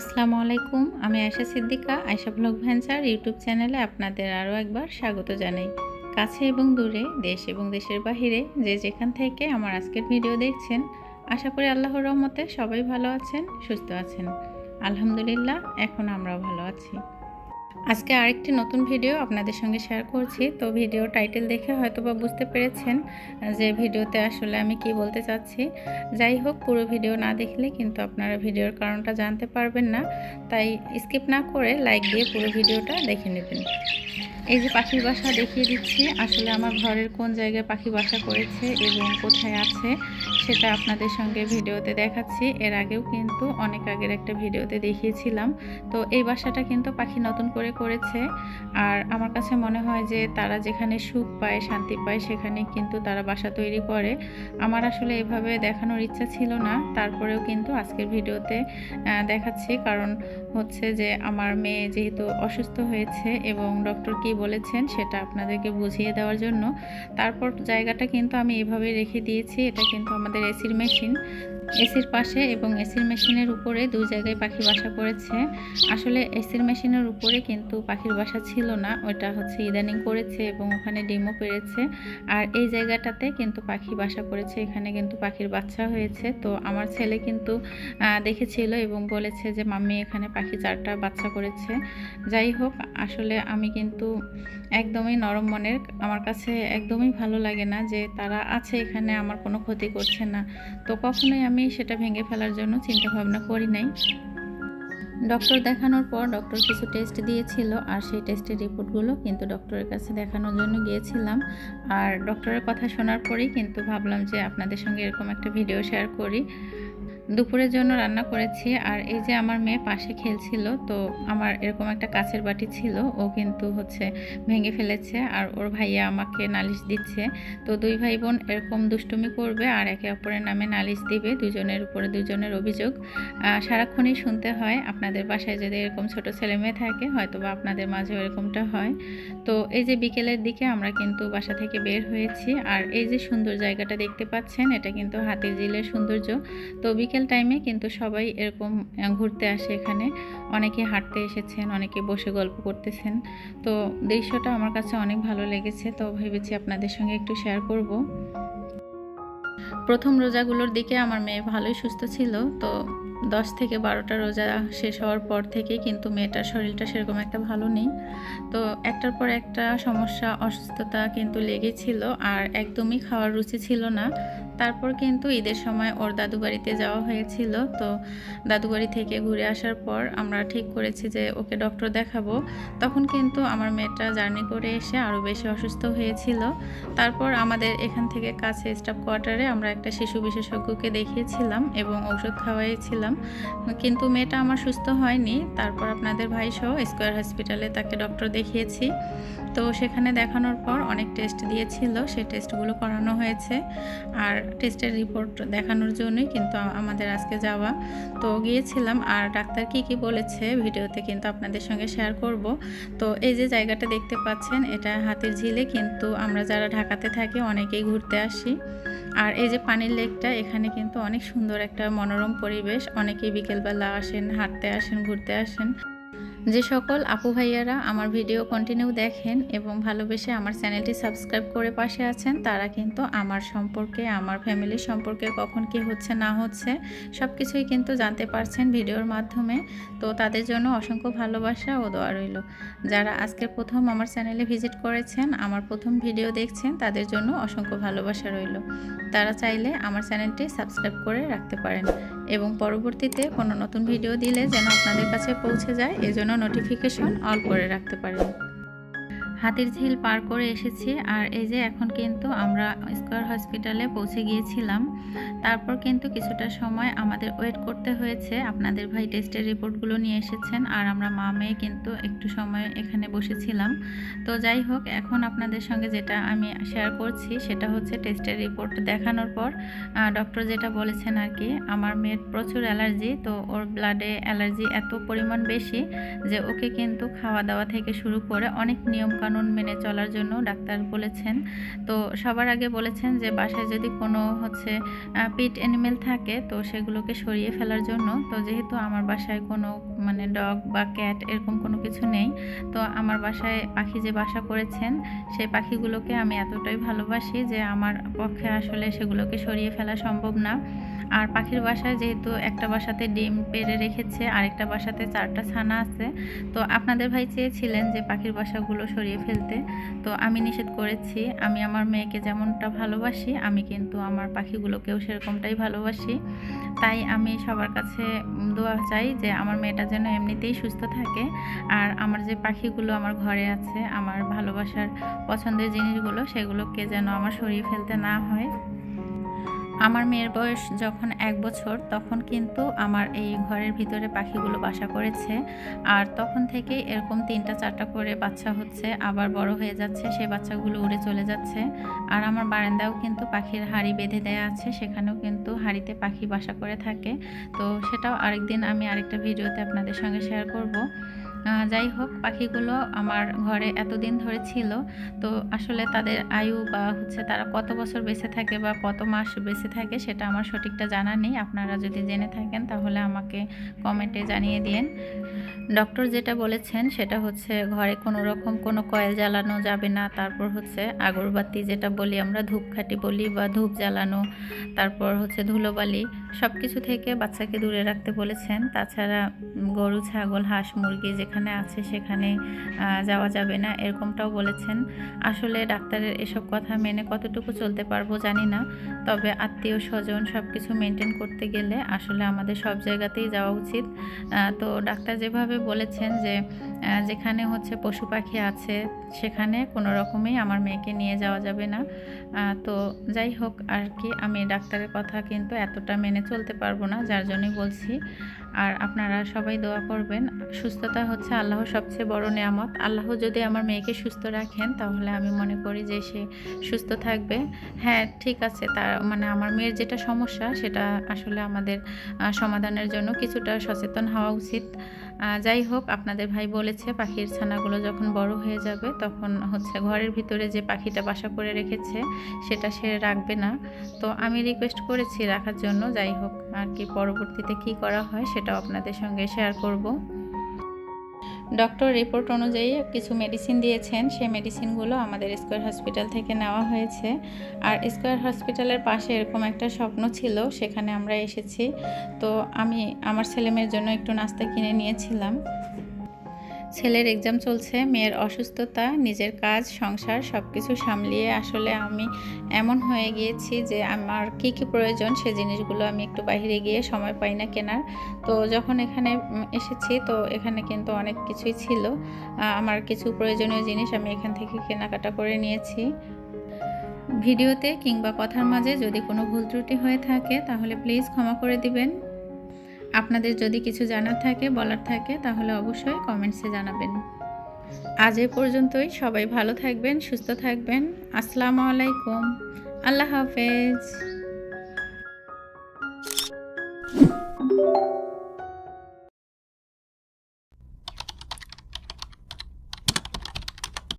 আসসালামু আলাইকুম, আমি Ayesha Siddika, Ayesha blog venture YouTube চ্যানেলে আপনাদের আরও একবার স্বাগত জানাই। কাছে এবং দূরে, দেশ এবং দেশের বাহিরে যে যেখান থেকে আমার আজকের ভিডিও দেখছেন, আশা করি আল্লাহর রহমতে সবাই ভালো আছেন, সুস্থ আছেন। আলহামদুলিল্লাহ, এখন আমরাও ভালো আছি। আজকে আরেকটি নতুন ভিডিও আপনাদের সঙ্গে শেয়ার করছি। তো ভিডিও টাইটেল দেখে হয়তো বা বুঝতে পেরেছেন যে ভিডিওতে আসলে আমি কি বলতে চাচ্ছি। যাই হোক, পুরো ভিডিও না দেখলে কিন্তু আপনারা ভিডিওর কারণটা জানতে পারবেন না। তাই স্কিপ না করে লাইক দিয়ে পুরো ভিডিওটা দেখে নেবেন। এই যে পাখির বাসা দেখিয়ে দিচ্ছি, আসলে আমার ঘরের কোন জায়গায় পাখি বাসা করেছে এবং কোথায় আছে সেটা আপনাদের সঙ্গে ভিডিওতে দেখাচ্ছি। এর আগেও কিন্তু অনেক আগের একটা ভিডিওতে দেখিয়েছিলাম। তো এই বাসাটা কিন্তু পাখি নতুন করে করেছে। আর আমার কাছে মনে হয় যে তারা যেখানে সুখ পায়, শান্তি পায় সেখানে কিন্তু তারা বাসা তৈরি করে। আমার আসলে এভাবে দেখানোর ইচ্ছা ছিল না। তারপরেও কিন্তু আজকের ভিডিওতে দেখাচ্ছি। কারণ হচ্ছে যে আমার মেয়ে যেহেতু অসুস্থ হয়েছে এবং ডক্টর কি বলেছেন সেটা আপনাদেরকে বুঝিয়ে দেওয়ার জন্য। তারপর জায়গাটা কিন্তু আমি এভাবে রেখে দিয়েছি। এটা কিন্তু আমাদের এসির মেশিন এসির পাশে এবং এসির মেশিনের উপরে দুই জায়গায় পাখি বাসা করেছে আসলে এসির মেশিনের উপরে কিন্তু পাখির বাসা ছিল না, ওটা হচ্ছে ইদানিং করেছে এবং ওখানে ডিমও পেরেছে। আর এই জায়গাটাতে কিন্তু পাখি বাসা করেছে এখানে কিন্তু পাখির বাচ্চা হয়েছে। তো আমার ছেলে কিন্তু দেখেছিল এবং বলেছে যে, মাম্মি, এখানে পাখি চারটা বাচ্চা করেছে। যাই হোক, আসলে আমি কিন্তু একদমই নরম মনের, আমার কাছে একদমই ভালো লাগে না যে তারা আছে এখানে, আমার কোনো ক্ষতি করছে না। তো কখনোই আমি সেটা ভেঙে ফেলার জন্য চিন্তা ভাবনা করি নাই। ডক্টর দেখানোর পর ডক্টর কিছু টেস্ট দিয়েছিল আর সেই টেস্টের রিপোর্টগুলো কিন্তু ডক্টরের কাছে দেখানোর জন্য গিয়েছিলাম। আর ডক্টরের কথা শোনার পরেই কিন্তু ভাবলাম যে আপনাদের সঙ্গে এরকম একটা ভিডিও শেয়ার করি। দুপুরের জন্য রান্না করেছি। আর এই যে আমার মেয়ে পাশে খেলছিল, তো আমার এরকম একটা কাছের বাটি ছিল, ও কিন্তু হচ্ছে ভেঙে ফেলেছে আর ওর ভাইয়া আমাকে নালিশ দিচ্ছে। তো দুই ভাই বোন এরকম দুষ্টুমি করবে আর একে অপরের নামে নালিশ দিবে, দুজনের উপরে দুজনের অভিযোগ। সারাক্ষণই শুনতে হয়, আপনাদের বাসায় যদি এরকম ছোট ছেলে মেয়ে থাকে হয়তো বা আপনাদের মাঝেও এরকমটা হয়। তো এই যে বিকেলের দিকে আমরা কিন্তু বাসা থেকে বের হয়েছি, আর এই যে সুন্দর জায়গাটা দেখতে পাচ্ছেন, এটা কিন্তু হাতির ঝিলের সৌন্দর্য। তো বিকেল টাইমে কিন্তু সবাই এরকম ঘুরতে আসে এখানে। অনেকে হাঁটতে এসেছেন, অনেকে বসে গল্প করতেছেন। তো দৃশ্যটা আমার কাছে অনেক ভালো লেগেছে, তো ভেবেছি আপনাদের সঙ্গে একটু শেয়ার করব। প্রথম রোজাগুলোর দিকে আমার মেয়ে ভালোই সুস্থ ছিল, তো দশ থেকে বারোটা রোজা শেষ হওয়ার পর থেকে কিন্তু মেয়েটার শরীরটা সেরকম একটা ভালো নেই। তো একটার পর একটা সমস্যা, অসুস্থতা কিন্তু লেগেছিল, আর একদমই খাওয়ার রুচি ছিল না। তারপর কিন্তু ঈদের সময় ওর দাদু বাড়িতে যাওয়া হয়েছিল। তো দাদু বাড়ি থেকে ঘুরে আসার পর আমরা ঠিক করেছি যে ওকে ডক্টর দেখাবো। তখন কিন্তু আমার মেয়েটা জার্নি করে এসে আরও বেশি অসুস্থ হয়েছিল। তারপর আমাদের এখান থেকে কাছে স্টাফ কোয়ার্টারে আমরা একটা শিশু বিশেষজ্ঞকে দেখিয়েছিলাম এবং ওষুধ খাওয়াইছিলাম। কিন্তু মেয়েটা আমার সুস্থ হয়নি। তারপর আপনাদের ভাই সহ স্কোয়ার হসপিটালে তাকে ডক্টর দেখিয়েছি। তো সেখানে দেখানোর পর অনেক টেস্ট দিয়েছিল। সেই টেস্টগুলো করানো হয়েছে। আর টেস্টের রিপোর্ট দেখানোর জন্যই কিন্তু আমাদের আজকে যাওয়া। তো গিয়েছিলাম আর ডাক্তার কি কি বলেছে ভিডিওতে কিন্তু আপনাদের সঙ্গে শেয়ার করব। তো এই যে জায়গাটা দেখতে পাচ্ছেন, এটা হাতির ঝিলে কিন্তু আমরা যারা ঢাকাতে থাকি অনেকেই ঘুরতে আসি। আর এই যে পানির লেকটা, এখানে কিন্তু অনেক সুন্দর একটা মনোরম পরিবেশ। অনেকেই বিকেলবেলা আসেন, হাঁটতে আসেন, ঘুরতে আসেন। যে সকল আপু ভাইয়ারা আমার ভিডিও কন্টিনিউ দেখেন এবং ভালোবেসে আমার চ্যানেলটি সাবস্ক্রাইব করে পাশে আছেন, তারা কিন্তু আমার সম্পর্কে, আমার ফ্যামিলির সম্পর্কে কখন কি হচ্ছে, না হচ্ছে সব কিছুই কিন্তু জানতে পারছেন ভিডিওর মাধ্যমে। তো তাদের জন্য অসংখ্য ভালোবাসা ও দোয়া রইল। যারা আজকে প্রথম আমার চ্যানেলে ভিজিট করেছেন, আমার প্রথম ভিডিও দেখছেন, তাদের জন্য অসংখ্য ভালোবাসা রইল। তারা চাইলে আমার চ্যানেলটি সাবস্ক্রাইব করে রাখতে পারেন। এবং পরবর্তীতে কোনো নতুন ভিডিও দিলে যেন আপনাদের কাছে পৌঁছে যায়, এজন্য নোটিফিকেশন অল করে রাখতে পারেন। হাতির ঝিল পার করে এসেছি আর এই যে এখন কিন্তু আমরা স্কোয়ার হসপিটালে পৌঁছে গিয়েছিলাম। তারপর কিন্তু কিছুটা সময় আমাদের ওয়েট করতে হয়েছে। আপনাদের ভাই টেস্টের রিপোর্টগুলো নিয়ে এসেছেন আর আমরা মা মেয়ে কিন্তু একটু সময় এখানে বসেছিলাম। তো যাই হোক, এখন আপনাদের সঙ্গে যেটা আমি শেয়ার করছি সেটা হচ্ছে টেস্টের রিপোর্ট দেখানোর পর ডক্টর যেটা বলেছেন আর কি, আমার মেয়ের প্রচুর অ্যালার্জি, তো ওর ব্লাডে অ্যালার্জি এত পরিমাণ বেশি যে ওকে কিন্তু খাওয়া দাওয়া থেকে শুরু করে অনেক নিয়মকানুন কানুন মেনে চলার জন্য ডাক্তার বলেছেন। তো সবার আগে বলেছেন যে বাসায় যদি কোনো হচ্ছে পিট অ্যানিমেল থাকে, তো সেগুলোকে সরিয়ে ফেলার জন্য। তো যেহেতু আমার বাসায় কোনো মানে ডগ বা ক্যাট এরকম কোনো কিছু নেই, তো আমার বাসায় পাখি যে বাসা করেছেন, সেই পাখিগুলোকে আমি এতটাই ভালোবাসি যে আমার পক্ষে আসলে সেগুলোকে সরিয়ে ফেলা সম্ভব না। আর পাখির বাসায় যেহেতু একটা বাসাতে ডিম পেড়ে রেখেছে, আরেকটা বাসাতে চারটা ছানা আছে। তো আপনাদের ভাই চেয়েছিলেন যে পাখির বাসাগুলো সরিয়ে ফেলতে। তো আমি নিষেধ করেছি। আমি আমার মেয়েকে যেমনটা ভালোবাসি, আমি কিন্তু আমার পাখিগুলোকেও সেরকমটাই ভালোবাসি। তাই আমি সবার কাছে দোয়া চাই যে আমার মেয়েটা যেন এমনিতেই সুস্থ থাকে। আর আমার যে পাখিগুলো আমার ঘরে আছে, আমার ভালোবাসার পছন্দের জিনিসগুলো, সেগুলোকে যেন আমার সরিয়ে ফেলতে না হয়। আমার মেয়ের বয়স যখন এক বছর, তখন কিন্তু আমার এই ঘরের ভিতরে পাখিগুলো বাসা করেছে। আর তখন থেকে এরকম তিনটা, চারটা করে বাচ্চা হচ্ছে, আবার বড় হয়ে যাচ্ছে, সেই বাচ্চাগুলো উড়ে চলে যাচ্ছে। আর আমার বারান্দাও কিন্তু পাখির হাড়ি বেঁধে দেয়া আছে, সেখানেও কিন্তু হাড়িতে পাখি বাসা করে থাকে। তো সেটাও আরেকদিন আমি আরেকটা ভিডিওতে আপনাদের সঙ্গে শেয়ার করব। যাই হোক, পাখিগুলো আমার ঘরে এতদিন ধরে ছিল। তো আসলে তাদের আয়ু বা হচ্ছে তারা কত বছর বেঁচে থাকে বা কত মাস বেঁচে থাকে সেটা আমার সঠিকটা জানা নেই। আপনারা যদি জেনে থাকেন তাহলে আমাকে কমেন্টে জানিয়ে দিন। ডক্টর যেটা বলেছেন সেটা হচ্ছে ঘরে কোনো রকম কোনো কয়েল জ্বালানো যাবে না। তারপর হচ্ছে আগরবাতি যেটা বলি আমরা, ধূপকাঠি বলি বা ধূপ জ্বালানো, তারপর হচ্ছে ধুলোবালি সব কিছু থেকে বাচ্চাকে দূরে রাখতে বলেছেন। তাছাড়া গরু, ছাগল, হাঁস, মুরগি যেখানে আছে সেখানে যাওয়া যাবে না এরকমটাও বলেছেন। আসলে ডাক্তারের এসব কথা মেনে কতটুকু চলতে পারব জানি না, তবে আত্মীয় স্বজন সব কিছু মেনটেন করতে গেলে আসলে আমাদের সব জায়গাতেই যাওয়া উচিত। তো ডাক্তার যেভাবে বলেছেন যে যেখানে হচ্ছে পশু পাখি আছে সেখানে কোনো রকমেই আমার মেয়েকে নিয়ে যাওয়া যাবে না। তো যাই হোক, আর কি, আমি ডাক্তারের কথা কিন্তু এতটা মেনে চলতে পারব না, যার জন্যই বলছি। আর আপনারা সবাই দোয়া করবেন, সুস্থতা হচ্ছে আল্লাহর সবচেয়ে বড় নেয়ামত। আল্লাহ যদি আমার মেয়েকে সুস্থ রাখেন, তাহলে আমি মনে করি যে সে সুস্থ থাকবে। হ্যাঁ ঠিক আছে তার মানে আমার মেয়ের যেটা সমস্যা, সেটা আসলে আমাদের সমাধানের জন্য কিছুটা সচেতন হওয়া উচিত। যাই হোক, আপনাদের ভাই বলেছে, পাখির ছানাগুলো যখন বড় হয়ে যাবে তখন হচ্ছে ঘরের ভিতরে যে পাখিটা বাসা করে রেখেছে, সেটা সে রাখবে না। তো আমি রিকোয়েস্ট করেছি রাখার জন্য, যাই হোক, আর কি পরবর্তীতে কি করা হয় সেটাও আপনাদের সঙ্গে শেয়ার করব। ডক্টর রিপোর্ট অনুযায়ী কিছু মেডিসিন দিয়েছেন, সেই মেডিসিনগুলো আমাদের স্কোয়ার হসপিটাল থেকে নেওয়া হয়েছে। আর স্কোয়ার হসপিটালের পাশে এরকম একটা স্বপ্ন ছিল, সেখানে আমরা এসেছি। তো আমি আমার ছেলেমেয়ের জন্য একটু নাস্তা কিনে নিয়েছিলাম। ছেলের এক্সাম চলছে, মেয়ের অসুস্থতা, নিজের কাজ, সংসার সব কিছু সামলিয়ে আসলে আমি এমন হয়ে গিয়েছি যে আমার কি কি প্রয়োজন সে জিনিসগুলো আমি একটু বাইরে গিয়ে সময় পাই না কেনার। তো যখন এখানে এসেছি, তো এখানে কিন্তু অনেক কিছুই ছিল। আমার কিছু প্রয়োজনীয় জিনিস আমি এখান থেকে কেনাকাটা করে নিয়েছি। ভিডিওতে কিংবা কথার মাঝে যদি কোনো ভুল ত্রুটি হয়ে থাকে, তাহলে প্লিজ ক্ষমা করে দিবেন। আপনাদের যদি কিছু জানার থাকে, বলার থাকে, তাহলে অবশ্যই কমেন্টসে জানাবেন। আজ এ পর্যন্তই। সবাই ভালো থাকবেন, সুস্থ থাকবেন। আসসালামু আলাইকুম। আল্লাহ হাফেজ।